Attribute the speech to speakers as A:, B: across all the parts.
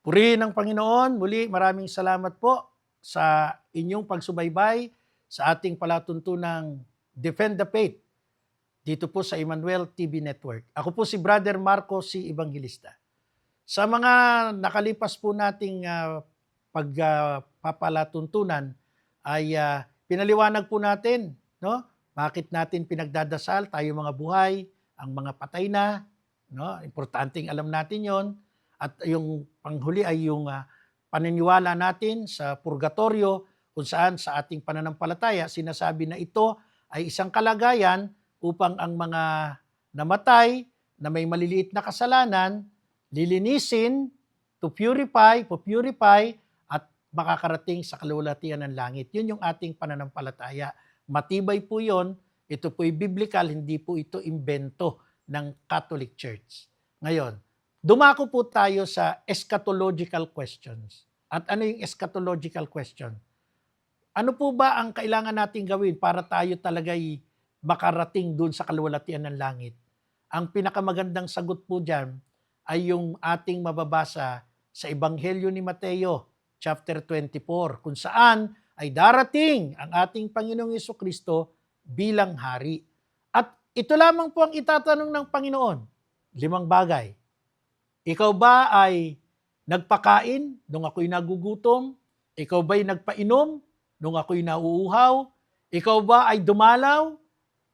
A: Purihin ng Panginoon. Muli, maraming salamat po sa inyong pagsubaybay sa ating palatuntunang Defend the Faith dito po sa Emmanuel TV Network. Ako po si Brother Marco si Evangelista. Sa mga nakalipas po nating uh, pagpapalatuntunan ay uh, pinaliwanag po natin, no? Bakit natin pinagdadasal tayo mga buhay, ang mga patay na, no? Importanteng alam natin 'yon. At yung panghuli ay yung uh, paniniwala natin sa purgatorio kung saan sa ating pananampalataya sinasabi na ito ay isang kalagayan upang ang mga namatay na may maliliit na kasalanan lilinisin to purify, purify at makakarating sa kalulatian ng langit. Yun yung ating pananampalataya. Matibay po yon. Ito po'y biblical, hindi po ito imbento ng Catholic Church. Ngayon, dumako po tayo sa eschatological questions. At ano yung eschatological question? Ano po ba ang kailangan nating gawin para tayo talaga'y makarating dun sa kaluwalhatian ng langit? Ang pinakamagandang sagot po dyan ay yung ating mababasa sa Ebanghelyo ni Mateo, chapter 24, kung saan ay darating ang ating Panginoong Yeso Kristo bilang hari. At ito lamang po ang itatanong ng Panginoon. Limang bagay. Ikaw ba ay nagpakain nung ako'y nagugutom? Ikaw ba'y nagpainom nung ako'y nauuhaw? Ikaw ba ay dumalaw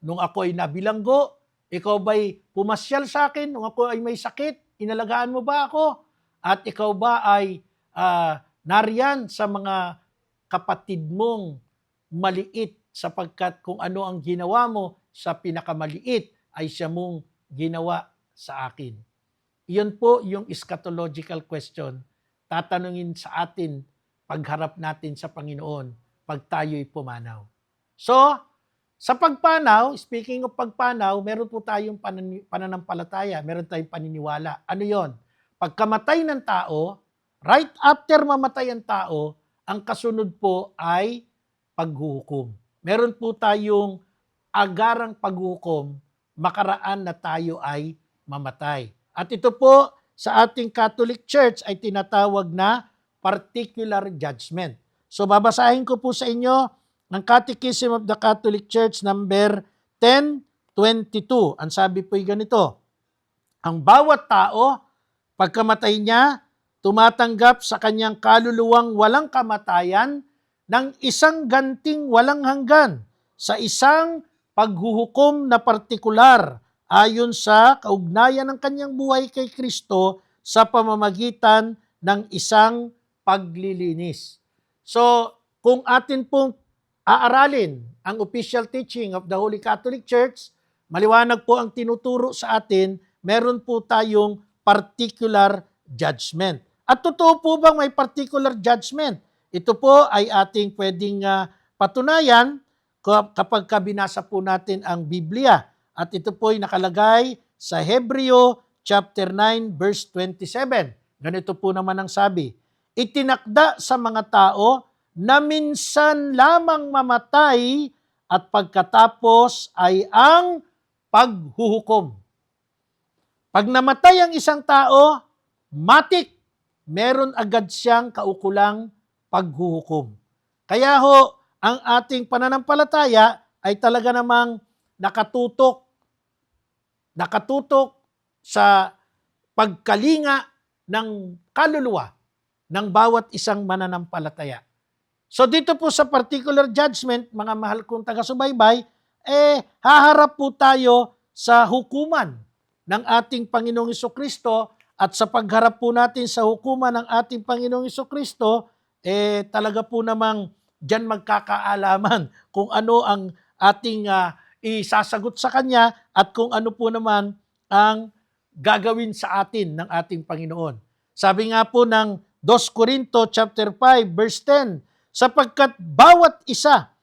A: nung ako ay nabilanggo? Ikaw ba'y pumasyal sa akin nung ako ay may sakit? Inalagaan mo ba ako? At ikaw ba ay uh, nariyan sa mga kapatid mong maliit sapagkat kung ano ang ginawa mo sa pinakamaliit ay siya mong ginawa sa akin. Iyon po yung eschatological question. Tatanungin sa atin pagharap natin sa Panginoon pag tayo'y pumanaw. So, sa pagpanaw, speaking of pagpanaw, meron po tayong pananampalataya, meron tayong paniniwala. Ano yon? Pagkamatay ng tao, right after mamatay ang tao, ang kasunod po ay paghuhukom. Meron po tayong agarang paghuhukom makaraan na tayo ay mamatay. At ito po sa ating Catholic Church ay tinatawag na particular judgment. So babasahin ko po sa inyo ng Catechism of the Catholic Church number 1022. Ang sabi po ganito, ang bawat tao, pagkamatay niya, tumatanggap sa kanyang kaluluwang walang kamatayan ng isang ganting walang hanggan sa isang paghuhukom na partikular ayon sa kaugnayan ng kanyang buhay kay Kristo sa pamamagitan ng isang paglilinis. So, kung atin pong aaralin ang official teaching of the Holy Catholic Church, maliwanag po ang tinuturo sa atin, meron po tayong particular judgment. At totoo po bang may particular judgment? Ito po ay ating pwedeng uh, patunayan kapag kabinasa po natin ang Biblia. At ito po ay nakalagay sa Hebreo chapter 9 verse 27. Ganito po naman ang sabi, Itinakda sa mga tao na minsan lamang mamatay at pagkatapos ay ang paghuhukom. Pag namatay ang isang tao, matik, meron agad siyang kaukulang paghuhukom. Kaya ho, ang ating pananampalataya ay talaga namang nakatutok, nakatutok sa pagkalinga ng kaluluwa ng bawat isang mananampalataya. So dito po sa particular judgment, mga mahal kong taga-subaybay, eh haharap po tayo sa hukuman ng ating Panginoong Kristo at sa pagharap po natin sa hukuman ng ating Panginoong Kristo, eh talaga po namang diyan magkakaalaman kung ano ang ating uh, isasagot sa Kanya at kung ano po naman ang gagawin sa atin ng ating Panginoon. Sabi nga po ng 2 Corinto chapter 5 verse 10, sapagkat bawat isa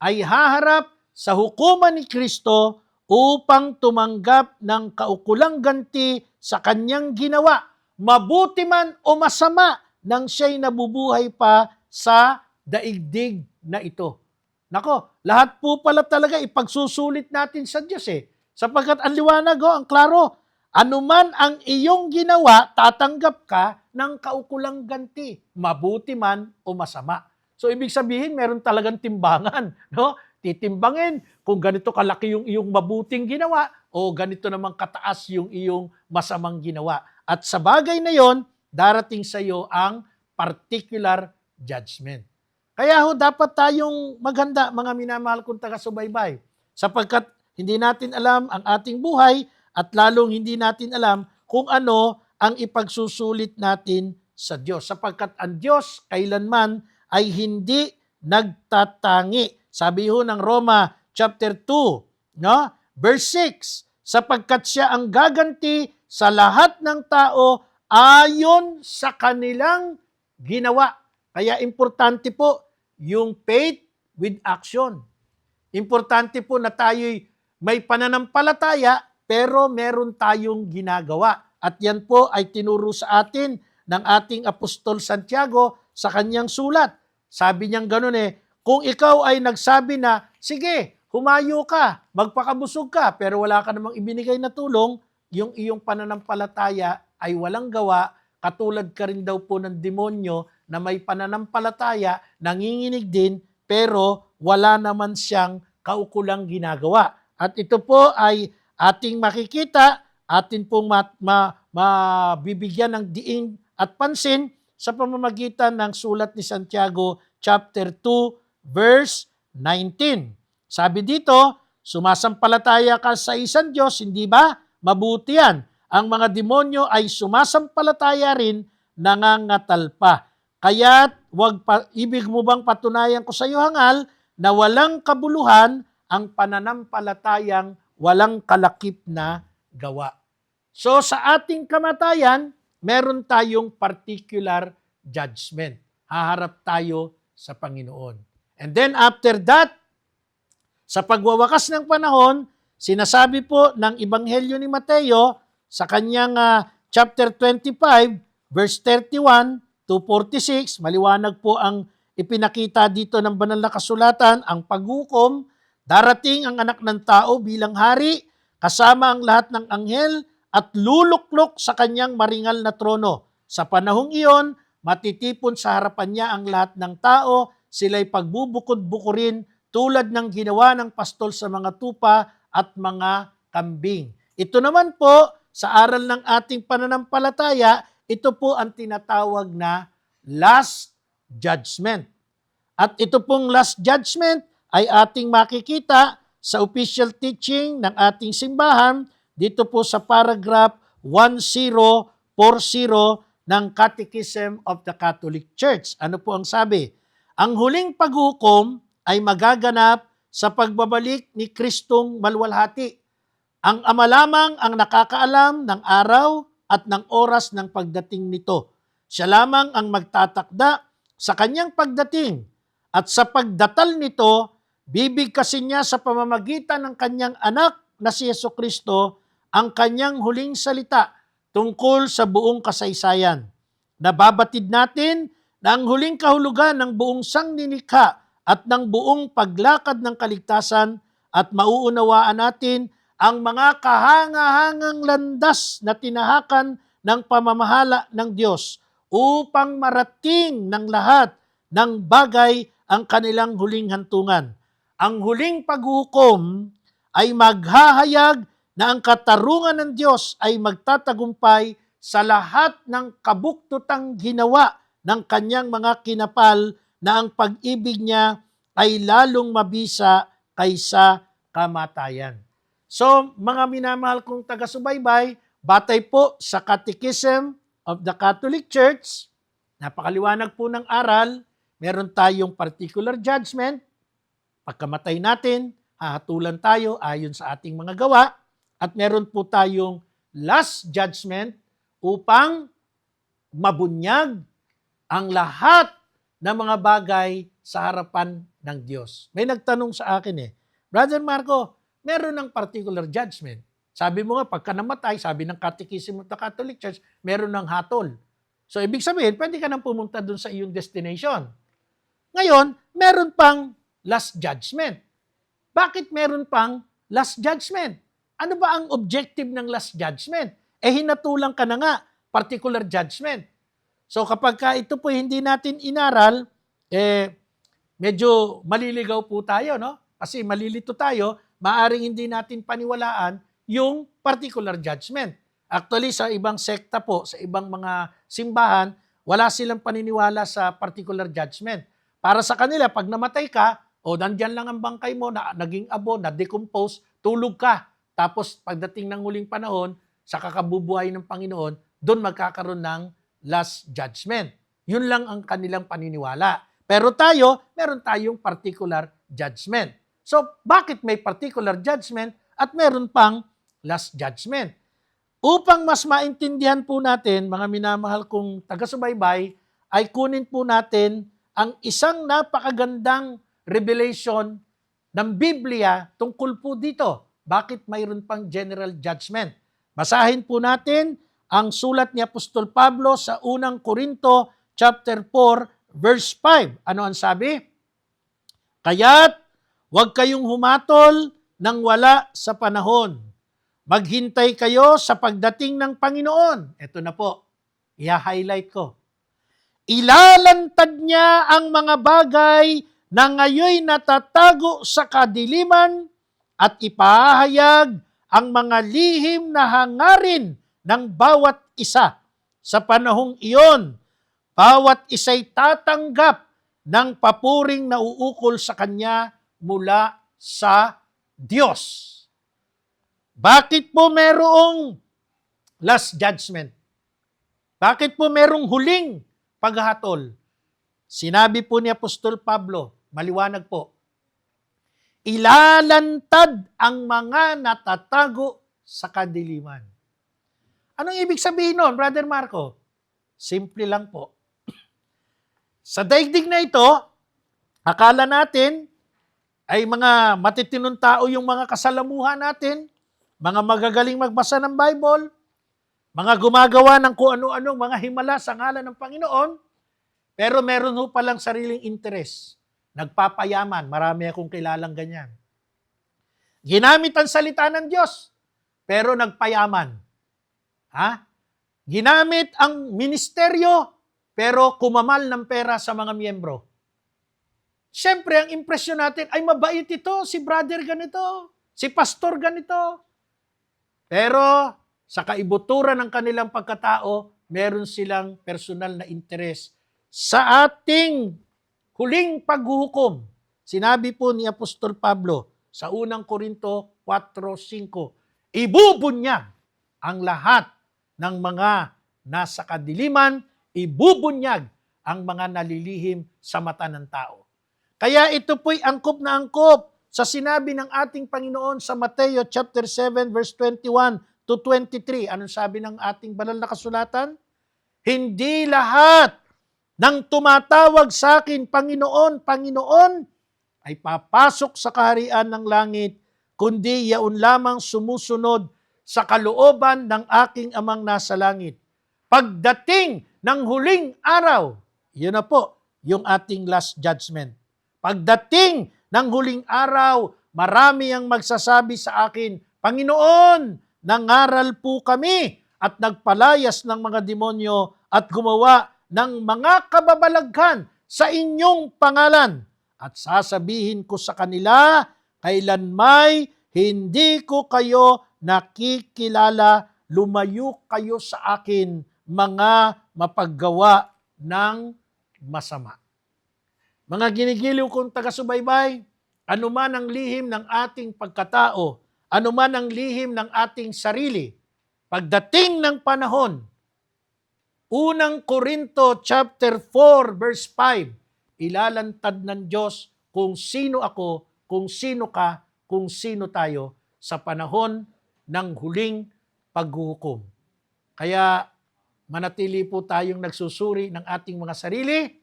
A: ay haharap sa hukuman ni Kristo upang tumanggap ng kaukulang ganti sa kanyang ginawa, mabuti man o masama nang siya'y nabubuhay pa sa daigdig na ito. Nako, lahat po pala talaga ipagsusulit natin sa Diyos eh. Sapagkat ang liwanag, oh, ang klaro, anuman ang iyong ginawa, tatanggap ka ng kaukulang ganti, mabuti man o masama. So ibig sabihin, meron talagang timbangan, no? Titimbangin kung ganito kalaki yung iyong mabuting ginawa o ganito namang kataas yung iyong masamang ginawa. At sa bagay na yon, darating sa iyo ang particular judgment. Kaya ho, dapat tayong maganda, mga minamahal kong taga-subaybay, sapagkat hindi natin alam ang ating buhay at lalong hindi natin alam kung ano ang ipagsusulit natin sa Diyos. Sapagkat ang Diyos kailanman ay hindi nagtatangi. Sabi ho ng Roma chapter 2, no? verse 6, sapagkat siya ang gaganti sa lahat ng tao ayon sa kanilang ginawa. Kaya importante po yung faith with action. Importante po na tayo'y may pananampalataya pero meron tayong ginagawa. At yan po ay tinuro sa atin ng ating Apostol Santiago sa kanyang sulat. Sabi niyang ganun eh, kung ikaw ay nagsabi na, sige, humayo ka, magpakabusog ka, pero wala ka namang ibinigay na tulong, yung iyong pananampalataya ay walang gawa, katulad ka rin daw po ng demonyo na may pananampalataya, nanginginig din, pero wala naman siyang kaukulang ginagawa. At ito po ay ating makikita, atin pong ma, ma, mabibigyan ng diin at pansin sa pamamagitan ng sulat ni Santiago chapter 2 verse 19. Sabi dito, sumasampalataya ka sa isang Diyos, hindi ba? Mabuti yan. Ang mga demonyo ay sumasampalataya rin, nangangatal pa. Kaya wag pa, ibig mo bang patunayan ko sa iyo hangal na walang kabuluhan ang pananampalatayang walang kalakip na gawa. So sa ating kamatayan, meron tayong particular judgment. Haharap tayo sa Panginoon. And then after that, sa pagwawakas ng panahon, sinasabi po ng Ebanghelyo ni Mateo sa kanyang ah, chapter 25, verse 31 to 46, maliwanag po ang ipinakita dito ng banal na kasulatan, ang paghukom, darating ang anak ng tao bilang hari, kasama ang lahat ng anghel, at luluklok sa kanyang maringal na trono. Sa panahong iyon, matitipon sa harapan niya ang lahat ng tao, sila'y pagbubukod-bukurin tulad ng ginawa ng pastol sa mga tupa at mga kambing. Ito naman po, sa aral ng ating pananampalataya, ito po ang tinatawag na last judgment. At ito pong last judgment ay ating makikita sa official teaching ng ating simbahan dito po sa paragraph 1040 ng Catechism of the Catholic Church. Ano po ang sabi? Ang huling paghukom ay magaganap sa pagbabalik ni Kristong malwalhati. Ang ama lamang ang nakakaalam ng araw at ng oras ng pagdating nito. Siya lamang ang magtatakda sa kanyang pagdating at sa pagdatal nito, bibigkasin niya sa pamamagitan ng kanyang anak na si Yeso Kristo ang kanyang huling salita tungkol sa buong kasaysayan. Nababatid natin na ang huling kahulugan ng buong sangnilikha at ng buong paglakad ng kaligtasan at mauunawaan natin ang mga kahangahangang landas na tinahakan ng pamamahala ng Diyos upang marating ng lahat ng bagay ang kanilang huling hantungan. Ang huling paghukom ay maghahayag na ang katarungan ng Diyos ay magtatagumpay sa lahat ng kabuktutang ginawa ng kanyang mga kinapal na ang pag-ibig niya ay lalong mabisa kaysa kamatayan. So, mga minamahal kong taga-subaybay, batay po sa Catechism of the Catholic Church, napakaliwanag po ng aral, meron tayong particular judgment, pagkamatay natin, hahatulan tayo ayon sa ating mga gawa, at meron po tayong last judgment upang mabunyag ang lahat ng mga bagay sa harapan ng Diyos. May nagtanong sa akin eh, Brother Marco, meron ng particular judgment. Sabi mo nga, pagka namatay, sabi ng Catechism of the Catholic Church, meron ng hatol. So, ibig sabihin, pwede ka nang pumunta dun sa iyong destination. Ngayon, meron pang last judgment. Bakit meron pang last judgment? Ano ba ang objective ng last judgment? Eh, hinatulang ka na nga, particular judgment. So kapag ka ito po hindi natin inaral, eh, medyo maliligaw po tayo, no? Kasi malilito tayo, maaring hindi natin paniwalaan yung particular judgment. Actually, sa ibang sekta po, sa ibang mga simbahan, wala silang paniniwala sa particular judgment. Para sa kanila, pag namatay ka, o nandyan lang ang bangkay mo, na, naging abo, na-decompose, tulog ka. Tapos pagdating ng huling panahon, sa kakabubuhay ng Panginoon, doon magkakaroon ng last judgment. Yun lang ang kanilang paniniwala. Pero tayo, meron tayong particular judgment. So, bakit may particular judgment at meron pang last judgment? Upang mas maintindihan po natin, mga minamahal kong taga-subaybay, ay kunin po natin ang isang napakagandang revelation ng Biblia tungkol po dito. Bakit mayroon pang general judgment? Basahin po natin ang sulat ni Apostol Pablo sa unang Korinto chapter 4 verse 5. Ano ang sabi? Kaya't huwag kayong humatol nang wala sa panahon. Maghintay kayo sa pagdating ng Panginoon. Ito na po, i-highlight ko. Ilalantad niya ang mga bagay na ngayoy natatago sa kadiliman at ipahayag ang mga lihim na hangarin ng bawat isa. Sa panahong iyon, bawat isa'y tatanggap ng papuring nauukol sa kanya mula sa Diyos. Bakit po merong last judgment? Bakit po merong huling paghatol? Sinabi po ni Apostol Pablo, maliwanag po, ilalantad ang mga natatago sa kadiliman. Anong ibig sabihin nun, Brother Marco? Simple lang po. Sa daigdig na ito, akala natin ay mga matitinong tao yung mga kasalamuhan natin, mga magagaling magbasa ng Bible, mga gumagawa ng kung ano-ano, mga himala sa ngalan ng Panginoon, pero meron ho palang sariling interes. Nagpapayaman. Marami akong kilalang ganyan. Ginamit ang salita ng Diyos, pero nagpayaman. Ha? Ginamit ang ministeryo, pero kumamal ng pera sa mga miyembro. Siyempre, ang impresyon natin, ay mabait ito, si brother ganito, si pastor ganito. Pero sa kaibuturan ng kanilang pagkatao, meron silang personal na interes sa ating huling paghuhukom. Sinabi po ni Apostol Pablo sa unang Korinto 4.5, ibubunyag ang lahat ng mga nasa kadiliman, ibubunyag ang mga nalilihim sa mata ng tao. Kaya ito po'y angkop na angkop sa sinabi ng ating Panginoon sa Mateo chapter 7 verse 21 to 23. Anong sabi ng ating banal na kasulatan? Hindi lahat ng tumatawag sa akin, Panginoon, Panginoon, ay papasok sa kaharian ng langit, kundi yaon lamang sumusunod sa kalooban ng aking amang nasa langit. Pagdating ng huling araw, yun na po, yung ating last judgment. Pagdating ng huling araw, marami ang magsasabi sa akin, Panginoon, nangaral po kami at nagpalayas ng mga demonyo at gumawa ng mga kababalaghan sa inyong pangalan. At sasabihin ko sa kanila, kailan may hindi ko kayo nakikilala, lumayo kayo sa akin, mga mapaggawa ng masama. Mga ginigiliw kong taga-subaybay, anuman ang lihim ng ating pagkatao, anuman ang lihim ng ating sarili, pagdating ng panahon, unang Korinto chapter 4 verse 5, ilalantad ng Diyos kung sino ako, kung sino ka, kung sino tayo sa panahon ng huling paghuhukom. Kaya manatili po tayong nagsusuri ng ating mga sarili,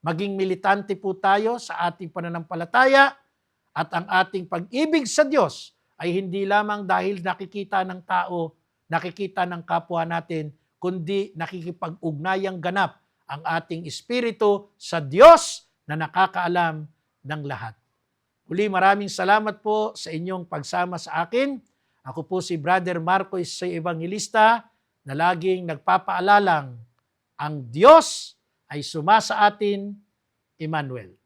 A: maging militante po tayo sa ating pananampalataya, at ang ating pag-ibig sa Diyos ay hindi lamang dahil nakikita ng tao, nakikita ng kapwa natin, kundi nakikipag-ugnayang ganap ang ating espiritu sa Diyos na nakakaalam ng lahat. Uli, maraming salamat po sa inyong pagsama sa akin. Ako po si Brother Marco Isay Evangelista na laging nagpapaalalang ang Diyos ay sumasa atin, Emmanuel.